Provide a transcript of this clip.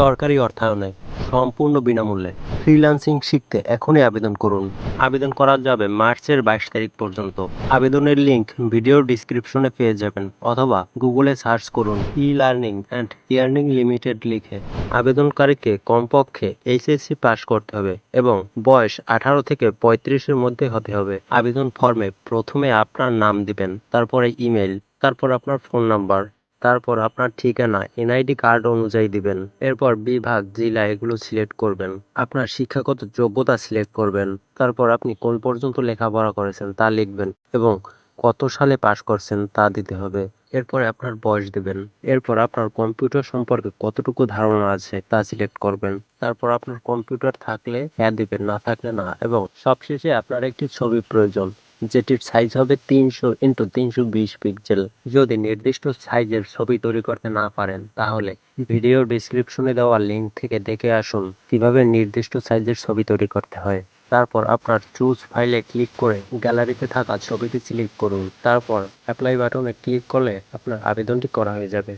সরকারি অর্থায়নে সম্পূর্ণ বিনামূল্যে ফ্রিল্যান্সিং শিখতে এখনই আবেদন করুন। আবেদন করা যাবে মার্চের বাইশ তারিখ পর্যন্ত। আবেদনের লিংক ভিডিও ডিসক্রিপশনে পেয়ে যাবেন অথবা গুগলে সার্চ করুন E learning and earning limited লিখে। আবেদনকারীকে কমপক্ষে এইচএসসি পাস করতে হবে এবং বয়স আঠারো থেকে পঁয়ত্রিশের মধ্যে হতে হবে। আবেদন ফর্মে প্রথমে আপনার নাম দিবেন, তারপরে ইমেল তারপর আপনার ফোন নাম্বার তারপর আপনার ঠিকানা, এনআইডি কার্ড অনুযায়ী দিবেন। এরপর বিভাগ, জেলা এগুলো সিলেক্ট করবেন। আপনার শিক্ষাগত যোগ্যতা সিলেক্ট করবেন। তারপর আপনি কোন পর্যন্ত লেখাপড়া করেছেন তা লিখবেন এবং কত সালে পাশ করছেন তা দিতে হবে। এরপরে আপনার বয়স দিবেন। এরপর আপনার কম্পিউটার সম্পর্কে কতটুকু ধারণা আছে তা সিলেক্ট করবেন। তারপর আপনার কম্পিউটার থাকলে হ্যাঁ দিবেন, না থাকলে না এবং সবশেষে আপনার একটি ছবি প্রয়োজন। যেটির সাইজ হবে তিনশো ইন্টু তিনশো বিশ পিক্সেল যদি নির্দিষ্ট সাইজের ছবি তৈরি করতে না পারেন, তাহলে ভিডিওর ডিসক্রিপশনে দেওয়া লিঙ্ক থেকে দেখে আসুন কীভাবে নির্দিষ্ট সাইজের ছবি তৈরি করতে হয়। তারপর আপনার চুজ ফাইলে ক্লিক করে গ্যালারিতে থাকা ছবিটি সিলেক্ট করুন। তারপর অ্যাপ্লাই বাটনে ক্লিক করলে আপনার আবেদনটি করা হয়ে যাবে।